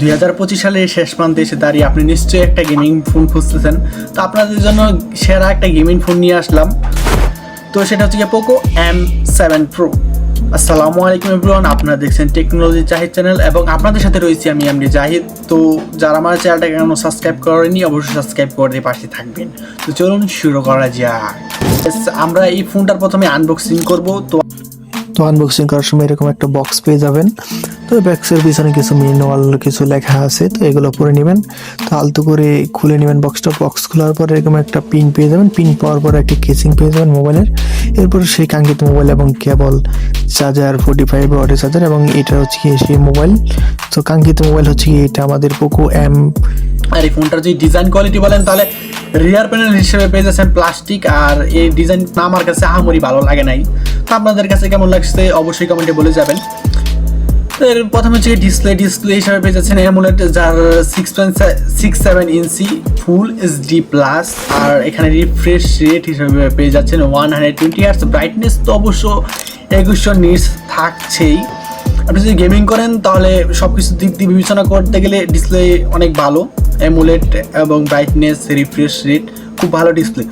দুই হাজার পঁচিশ সালে শেষ প্রান্তে এসে দাঁড়িয়ে আপনি নিশ্চয়ই একটা গেমিং ফোন খুঁজতেছেন। তো আপনাদের জন্য সেরা একটা গেমিং ফোন নিয়ে আসলাম। তো সেটা হচ্ছে পোকো এম সেভেন প্রো আসসালামু আলাইকুম এভরিওয়ান আপনারা দেখছেন টেকনোলজি জাহিদ চ্যানেল এবং আপনাদের সাথে রয়েছি আমি এমডি জাহিদ তো যারা আমার চ্যানেলটাকে এখনও সাবস্ক্রাইব করেনি অবশ্যই সাবস্ক্রাইব করে দিয়ে পাশে থাকবেন। তো চলুন শুরু করা যাক। আমরা এই ফোনটার প্রথমে আনবক্সিং করব। তো তো আনবক্সিং করার সময় এরকম একটা বক্স পেয়ে যাবেন। তো ব্যাক্সের পিছনে কিছু মিনুয়াল কিছু লেখা আছে, তো এগুলো পরে নেবেন। তো আলতু করে খুলে নেবেন বক্সটা বক্স খোলার পর এরকম একটা পিন পেয়ে যাবেন। পিন পাওয়ার পর একটা কেসিং পেয়ে যাবেন মোবাইলের এরপর সেই কাঙ্ক্ষিত মোবাইল এবং কেবল চার্জার ফোর্টি ফাইভ ওয়াটের চার্জার এবং এটা হচ্ছে কি সেই মোবাইল তো কাঙ্ক্ষিত মোবাইল হচ্ছে কি এটা আমাদের পোকো এম আর এই ফোনটার যদি ডিজাইন কোয়ালিটি বলেন, তাহলে রিয়ার প্যানেল হিসেবে পেয়ে যাচ্ছেন প্লাস্টিক আর এই ডিজাইন আমার কাছে আহামরি ভালো লাগে নাই। তো আপনাদের কাছে কেমন লাগছে, অবশ্যই কমেন্টে বলে যাবেন। এর প্রথমে হচ্ছে ডিসপ্লে ডিসপ্লে হিসাবে পেয়ে যাচ্ছেন অ্যামোলেড যার সিক্স পয়েন্ট সিক্স সেভেন ইঞ্চি ফুল এইচডি প্লাস আর এখানে রিফ্রেশ রেট হিসাবে পেয়ে যাচ্ছেন one hundred twenty hertz brightness তো অবশ্য একুশশো নিটস থাকছেই। আপনি যদি গেমিং করেন, তাহলে সব কিছু দিক দিয়ে বিবেচনা করতে গেলে ডিসপ্লে অনেক ভালো। অ্যামুলেট এবং ব্রাইটনেস রিফ্রেশ রেট খুব ভালো ডিসপ্লে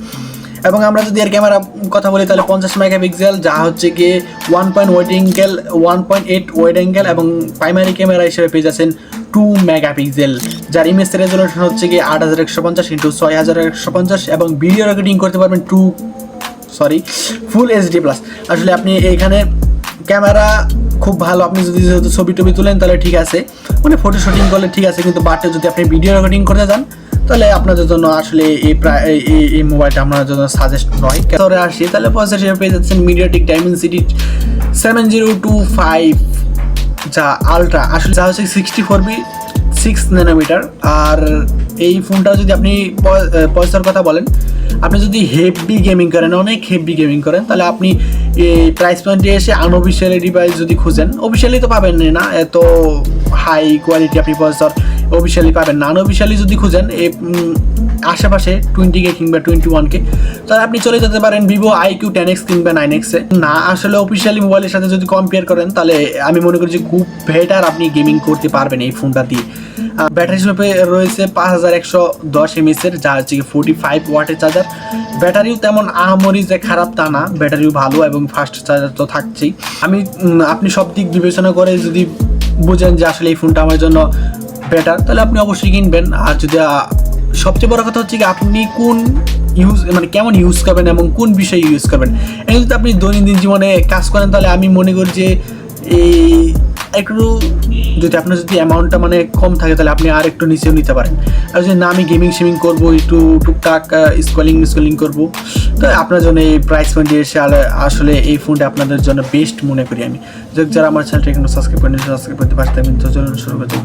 এবং আমরা যদি এর ক্যামেরা কথা বলি, তাহলে পঞ্চাশ মেগাপিক্সেল, যা হচ্ছে গিয়ে one point wide angle one point eight wide angle এবং প্রাইমারি ক্যামেরা হিসেবে পেয়ে যাচ্ছেন টু মেগাপিক্সেল যার ইমেজ রেজলিউশন হচ্ছে গিয়ে আট হাজার একশো পঞ্চাশ ইন্টু ছয় হাজার একশো পঞ্চাশ এবং ভিডিও রেকর্ডিং করতে পারবেন two sorry full HD plus আসলে আপনি এখানে ক্যামেরা খুব ভালো, আপনি যদি যেহেতু ছবি টবি তুলেন, তাহলে ঠিক আছে। মানে ফটো শুটিং করলে ঠিক আছে, কিন্তু বাটে যদি আপনি ভিডিও রেকর্ডিং করতে যান তাহলে আপনাদের জন্য আসলে এই প্রায় এই- মোবাইলটা আপনার জন্য সাজেস্ট নয়। ধরে আসি, তাহলে প্রসেসর পেয়ে যাচ্ছেন MediaTek Dimensity seven zero two five যা আলট্রা আসলে যা হচ্ছে sixty four B six nanometer আর এই ফোনটা যদি আপনি পয়সার কথা বলেন, আপনি যদি হেভি গেমিং করেন, অনেক হেভি গেমিং করেন, তাহলে আপনি এই প্রাইস পয়েন্টে এসে আনঅফিসিয়ালি ডিভাইস যদি খুঁজেন অফিসিয়ালি তো পাবেন না, এত হাই কোয়ালিটি আপনি পয়সার অফিসিয়ালি পাবেন না। আনঅফিসিয়ালি যদি খুঁজেন এই আশেপাশে টোয়েন্টি কে কিংবা টোয়েন্টি ওয়ান কে তাহলে আপনি চলে যেতে পারেন Vivo iQOO ten X কিংবা নাইন এক্সে না, আসলে অফিসিয়ালি মোবাইলের সাথে যদি কম্পেয়ার করেন, তাহলে আমি মনে করি যে খুব বেটার আপনি গেমিং করতে পারবেন এই ফোনটা দিয়ে। ব্যাটারি হিসেবে রয়েছে পাঁচ হাজার একশো দশ এমএসের যা হচ্ছে ফোর্টি ফাইভ ওয়াটের চার্জার ব্যাটারিও তেমন আহামরি যে খারাপ তা না ব্যাটারিও ভালো এবং ফাস্ট চার্জার তো থাকছেই। আমি আপনি সব দিক বিবেচনা করে যদি বুঝেন যে আসলে এই ফোনটা আমার জন্য বেটার তাহলে আপনি অবশ্যই কিনবেন। আর যদি সবচেয়ে বড় কথা হচ্ছে কি, আপনি কোন ইউজ মানে কেমন ইউজ করবেন এবং কোন বিষয়ে ইউজ করবেন। এই যদি আপনি দৈনন্দিন জীবনে কাজ করেন, তাহলে আমি মনে করি যে, এই একটু যদি আপনার যদি অ্যামাউন্টটা মানে কম থাকে, তাহলে আপনি আর একটু নিচেও নিতে পারেন। আর যদি না, আমি গেমিং শেমিং করব, একটু টুকটাক স্কলিং স্কলিং করব, তো আপনার জন্য এই প্রাইস পয়েন্টে এসে আসলে এই ফোনটা আপনাদের জন্য বেস্ট মনে করি আমি। যারা আমার চ্যানেলটা এখনও সাবস্ক্রাইব করেন সাবস্ক্রাইব করতে পারতেন, তো চলুন শুরু করতে